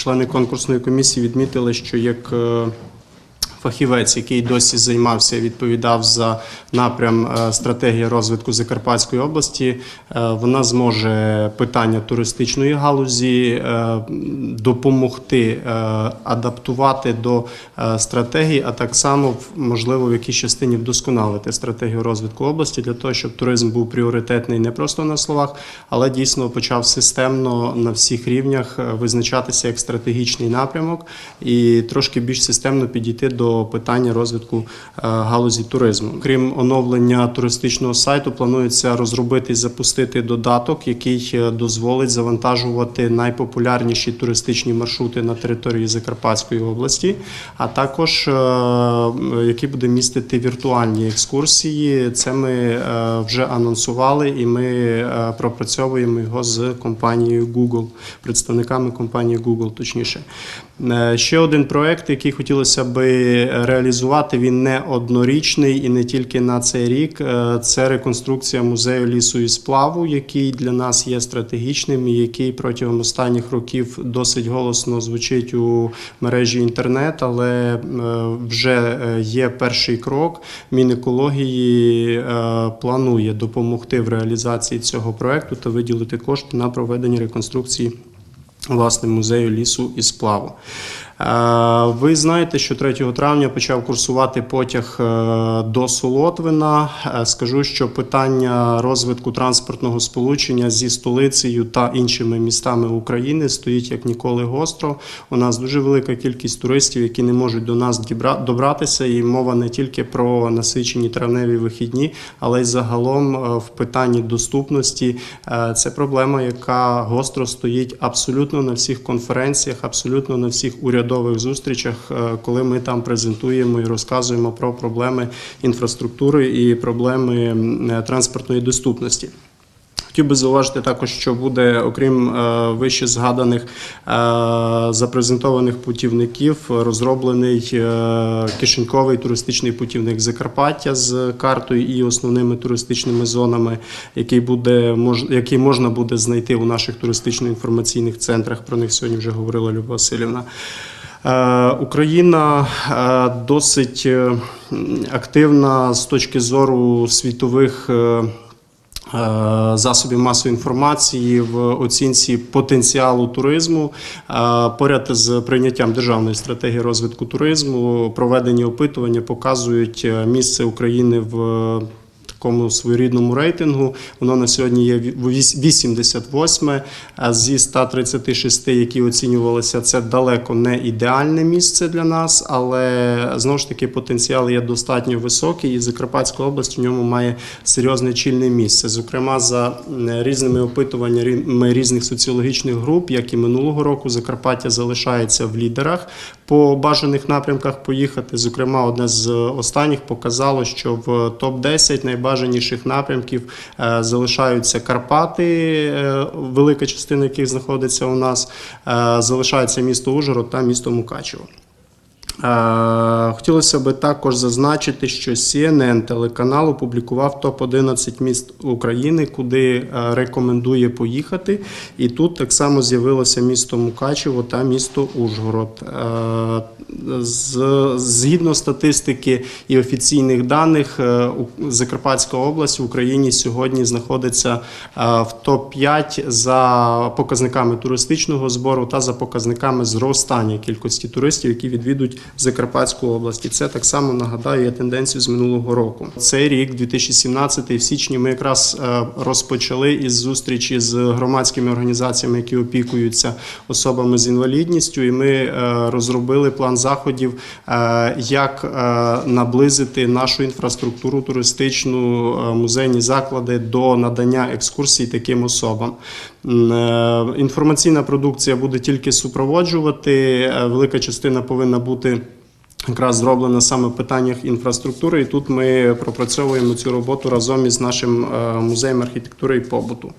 члени конкурсної комісії відмітили, що як е, фахівець, який досі займався і відповідав за напрям е, стратегії розвитку Закарпатської області, е, вона зможе питання туристичної галузі е, допомогти адаптувати до стратегії, а так само можливо в якійсь частині вдосконалити стратегію розвитку області для того, щоб туризм був пріоритетний не просто на словах, але дійсно почав системно на всіх рівнях визначатися як стратегічний напрямок і трошки більш системно підійти до питання розвитку е, галузі туризму. Крім оновлення туристичного сайту, планується розробити і запустити додаток, який е, дозволить завантажувати найпопулярніші туристичні маршрути на території Закарпатської області, а також е, який буде містити віртуальні екскурсії. Це ми вже анонсували, і ми пропрацьовуємо його з компанією Google, представниками компанії Google, точніше. Ще один проект, який хотілося би реалізувати, він не однорічний і не тільки на цей рік. Е, Це реконструкція музею лісу і сплаву, який для нас є стратегічним і який протягом останніх років досить голосно звучить у мережі інтернет, але е, вже е, є перший крок. Мінекології планує допомогти в реалізації цього проекту та виділити кошти на проведення реконструкції власне музею лісу і сплаву. Ви знаєте, що 3 травня почав курсувати потяг е, до Солотвина. Е, Скажу, що питання розвитку транспортного сполучення зі столицею та іншими містами України стоїть як ніколи гостро. У нас дуже велика кількість туристів, які не можуть до нас добратися, і мова не тільки про насичені травневі вихідні, але й загалом е, в питанні доступності. Це проблема, яка гостро стоїть абсолютно на всіх конференціях, абсолютно на всіх урядових зустрічах, е, коли ми там презентуємо і розказуємо про проблеми інфраструктури і проблеми е, транспортної доступності. Хотів би зауважити також, що буде, окрім е, вище згаданих запрезентованих путівників, розроблений кишеньковий туристичний путівник Закарпаття з картою і основними туристичними зонами, який буде який можна буде знайти у наших туристично-інформаційних центрах. Про них сьогодні вже говорила Люба Васильівна. Е, Україна е, досить е, активна з точки зору світових. Засобів масової інформації в оцінці потенціалу туризму поряд з прийняттям державної стратегії розвитку туризму, проведені опитування показують місце України в такому своєрідному рейтингу. Воно на сьогодні є віс- 88 а зі 136, які оцінювалися. Це далеко не ідеальне місце для нас, але знову ж таки потенціал є достатньо високий, і Закарпатська область в ньому має серйозне чільне місце. Зокрема, за різними опитуваннями різних соціологічних груп, як і минулого року, Закарпаття залишається в лідерах по бажаних напрямках поїхати. Зокрема, одне з останніх показало, що в топ 10 найбажаніших напрямків е, залишаються Карпати, е, велика частина яких знаходиться у нас. е, Залишається місто Ужгород та місто Мукачево. Е, Хотілося би також зазначити, що CNN телеканал опублікував топ-11 міст України, куди е, рекомендує поїхати. І тут так само з'явилося місто Мукачево та місто Ужгород. Е, Згідно статистики і офіційних даних, Закарпатська область в Україні сьогодні знаходиться в топ-5 за показниками туристичного збору та за показниками зростання кількості туристів, які відвідують Закарпатську область. І це так само нагадаю є тенденцію з минулого року. Цей рік, 2017, в січні, ми якраз е, розпочали із зустрічі з громадськими організаціями, які опікуються особами з інвалідністю, і ми е, розробили план заходів, е, як наблизити нашу інфраструктуру туристичну, музейні заклади до надання екскурсій таким особам. Інформаційна продукція буде тільки супроводжувати. Велика частина повинна бути. Якраз зроблена саме в питаннях інфраструктури, і тут ми пропрацьовуємо цю роботу разом із нашим е, музеєм архітектури і побуту.